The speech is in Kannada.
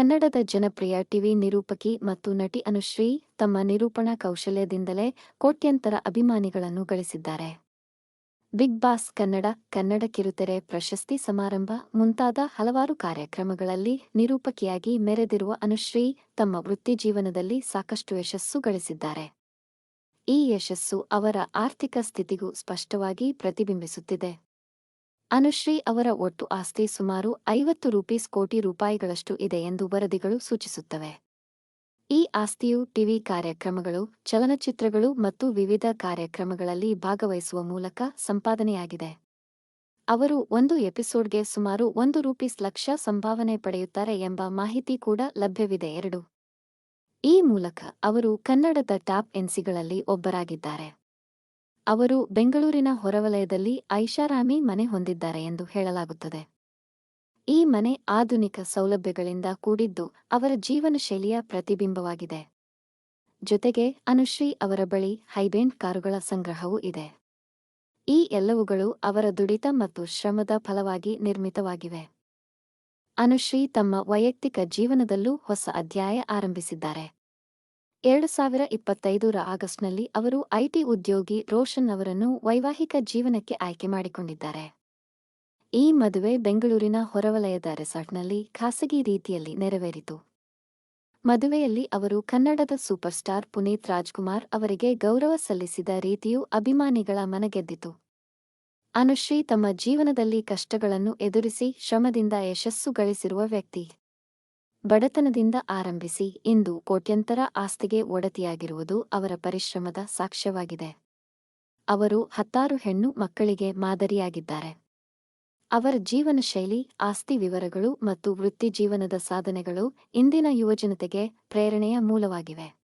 ಕನ್ನಡದ ಜನಪ್ರಿಯ ಟಿವಿ ನಿರೂಪಕಿ ಮತ್ತು ನಟಿ ಅನುಶ್ರೀ ತಮ್ಮ ನಿರೂಪಣಾ ಕೌಶಲ್ಯದಿಂದಲೇ ಕೋಟ್ಯಂತರ ಅಭಿಮಾನಿಗಳನ್ನು ಗಳಿಸಿದ್ದಾರೆ. ಬಿಗ್ ಬಾಸ್ ಕನ್ನಡ ಕನ್ನಡ ಕಿರುತೆರೆ ಪ್ರಶಸ್ತಿ ಸಮಾರಂಭ ಮುಂತಾದ ಹಲವಾರು ಕಾರ್ಯಕ್ರಮಗಳಲ್ಲಿ ನಿರೂಪಕಿಯಾಗಿ ಮೆರೆದಿರುವ ಅನುಶ್ರೀ ತಮ್ಮ ವೃತ್ತಿಜೀವನದಲ್ಲಿ ಸಾಕಷ್ಟು ಯಶಸ್ಸು ಗಳಿಸಿದ್ದಾರೆ. ಈ ಯಶಸ್ಸು ಅವರ ಆರ್ಥಿಕ ಸ್ಥಿತಿಗೂ ಸ್ಪಷ್ಟವಾಗಿ ಪ್ರತಿಬಿಂಬಿಸುತ್ತಿದೆ. ಅನುಶ್ರೀ ಅವರ ಒಟ್ಟು ಆಸ್ತಿ ಸುಮಾರು ಐವತ್ತು ರೂಪೀಸ್ ಕೋಟಿ ರೂಪಾಯಿಗಳಷ್ಟು ಇದೆ ಎಂದು ವರದಿಗಳು ಸೂಚಿಸುತ್ತವೆ. ಈ ಆಸ್ತಿಯು ಟಿವಿ ಕಾರ್ಯಕ್ರಮಗಳು, ಚಲನಚಿತ್ರಗಳು ಮತ್ತು ವಿವಿಧ ಕಾರ್ಯಕ್ರಮಗಳಲ್ಲಿ ಭಾಗವಹಿಸುವ ಮೂಲಕ ಸಂಪಾದನೆಯಾಗಿದೆ. ಅವರು ಒಂದು ಎಪಿಸೋಡ್ಗೆ ಸುಮಾರು ಒಂದು ರೂಪೀಸ್ ಲಕ್ಷ ಸಂಭಾವನೆ ಪಡೆಯುತ್ತಾರೆ ಎಂಬ ಮಾಹಿತಿ ಕೂಡ ಲಭ್ಯವಿದೆ, ಎರಡು. ಈ ಮೂಲಕ ಅವರು ಕನ್ನಡದ ಟಾಪ್ ಎನ್ಸಿಗಳಲ್ಲಿ ಒಬ್ಬರಾಗಿದ್ದಾರೆ. ಅವರು ಬೆಂಗಳೂರಿನ ಹೊರವಲಯದಲ್ಲಿ ಐಷಾರಾಮಿ ಮನೆ ಹೊಂದಿದ್ದಾರೆ ಎಂದು ಹೇಳಲಾಗುತ್ತದೆ. ಈ ಮನೆ ಆಧುನಿಕ ಸೌಲಭ್ಯಗಳಿಂದ ಕೂಡಿದ್ದು ಅವರ ಜೀವನ ಶೈಲಿಯ ಪ್ರತಿಬಿಂಬವಾಗಿದೆ. ಜೊತೆಗೆ ಅನುಶ್ರೀ ಅವರ ಬಳಿ ಹೈಬೇಂಡ್ ಕಾರುಗಳ ಸಂಗ್ರಹವೂ ಇದೆ. ಈ ಎಲ್ಲವುಗಳು ಅವರ ದುಡಿತ ಮತ್ತು ಶ್ರಮದ ಫಲವಾಗಿ ನಿರ್ಮಿತವಾಗಿವೆ. ಅನುಶ್ರೀ ತಮ್ಮ ವೈಯಕ್ತಿಕ ಜೀವನದಲ್ಲೂ ಹೊಸ ಅಧ್ಯಾಯ ಆರಂಭಿಸಿದ್ದಾರೆ. ಎರಡು ಸಾವಿರ ಇಪ್ಪತ್ತೈದರ ಆಗಸ್ಟ್ನಲ್ಲಿ ಅವರು ಐಟಿ ಉದ್ಯೋಗಿ ರೋಷನ್ ಅವರನ್ನು ವೈವಾಹಿಕ ಜೀವನಕ್ಕೆ ಆಯ್ಕೆ ಮಾಡಿಕೊಂಡಿದ್ದಾರೆ. ಈ ಮದುವೆ ಬೆಂಗಳೂರಿನ ಹೊರವಲಯದ ರೆಸಾರ್ಟ್ನಲ್ಲಿ ಖಾಸಗಿ ರೀತಿಯಲ್ಲಿ ನೆರವೇರಿತು. ಮದುವೆಯಲ್ಲಿ ಅವರು ಕನ್ನಡದ ಸೂಪರ್ ಸ್ಟಾರ್ ಪುನೀತ್ ರಾಜ್ಕುಮಾರ್ ಅವರಿಗೆ ಗೌರವ ಸಲ್ಲಿಸಿದ ರೀತಿಯು ಅಭಿಮಾನಿಗಳ ಮನಗೆದ್ದಿತು. ಅನುಶ್ರೀ ತಮ್ಮ ಜೀವನದಲ್ಲಿ ಕಷ್ಟಗಳನ್ನು ಎದುರಿಸಿ ಶ್ರಮದಿಂದ ಯಶಸ್ಸು ಗಳಿಸಿರುವ ವ್ಯಕ್ತಿ. ಬಡತನದಿಂದ ಆರಂಭಿಸಿ ಇಂದು ಕೋಟ್ಯಂತರ ಆಸ್ತಿಗೆ ಒಡತಿಯಾಗಿರುವುದು ಅವರ ಪರಿಶ್ರಮದ ಸಾಕ್ಷ್ಯವಾಗಿದೆ. ಅವರು ಹತ್ತಾರು ಹೆಣ್ಣು ಮಕ್ಕಳಿಗೆ ಮಾದರಿಯಾಗಿದ್ದಾರೆ. ಅವರ ಜೀವನ ಶೈಲಿ ಆಸ್ತಿ ವಿವರಗಳು ಮತ್ತು ವೃತ್ತಿಜೀವನದ ಸಾಧನೆಗಳು ಇಂದಿನ ಯುವಜನತೆಗೆ ಪ್ರೇರಣೆಯ ಮೂಲವಾಗಿವೆ.